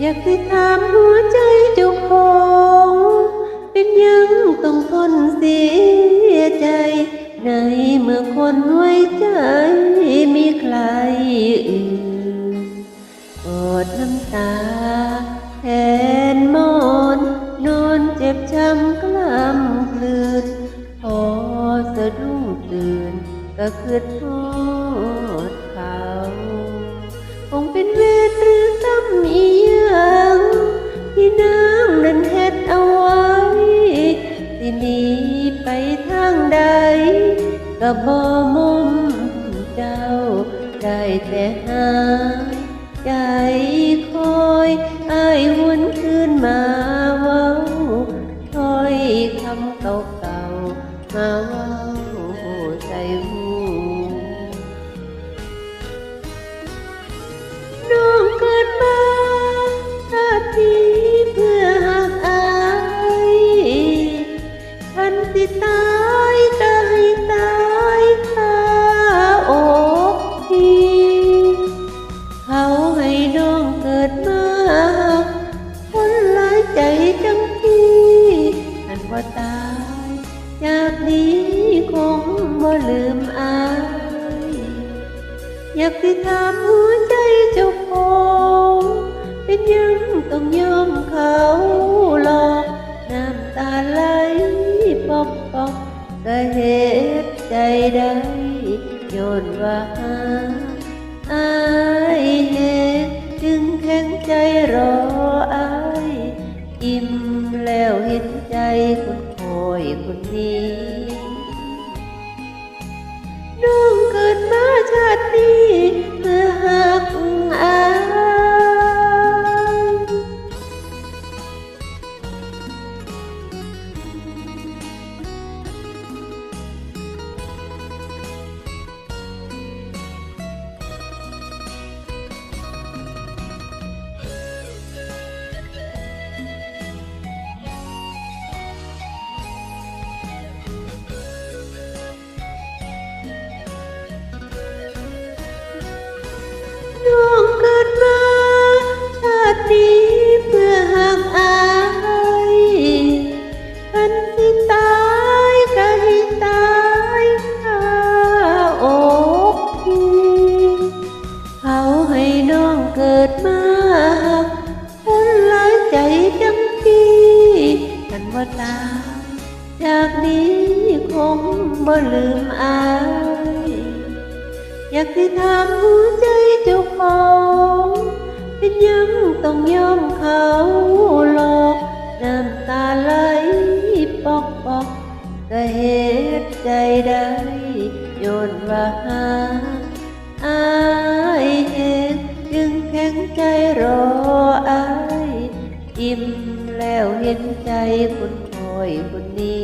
อยากสิถามหัวใจเจ้าของ เป็นยังต้องทนเสียใจ ในเมื่อคนไว้ใจมีใครอื่นกอดน้ำตาแทนมอนนอนเจ็บช้ำกล้ำกลืนพอสะดุ้งตื่นก็คือทอ ก็บ่มุมเจ้า ได้แต่หายใจคอยอายหวนคืนมา อันว่าตายจากนี้คงบ่ลืมอายอยากสิถามหัวใจเจ้าของเป็นยังต้องยอมเขาหลอกน้ำตาไหลปอกปอกก็เหตุใจได้ยนว่าหาอายเหตุจึงแข็งใจรออาย อิ่มแล้วเห็นใจคนคอยคนนี้ ดมาหักคนหลายใจจังพี่คันว่าตายจากนี้คงบ่ลืมอาย อยากสิถามหัวใจเจ้าของเป็นยังต้องยอมเขาหลอกน้ำตาไหลปอกปอกก็เหตุใจได้ย้อนว่าหา รออายอิ่มแล้วเห็นใจคนคอยคนนี้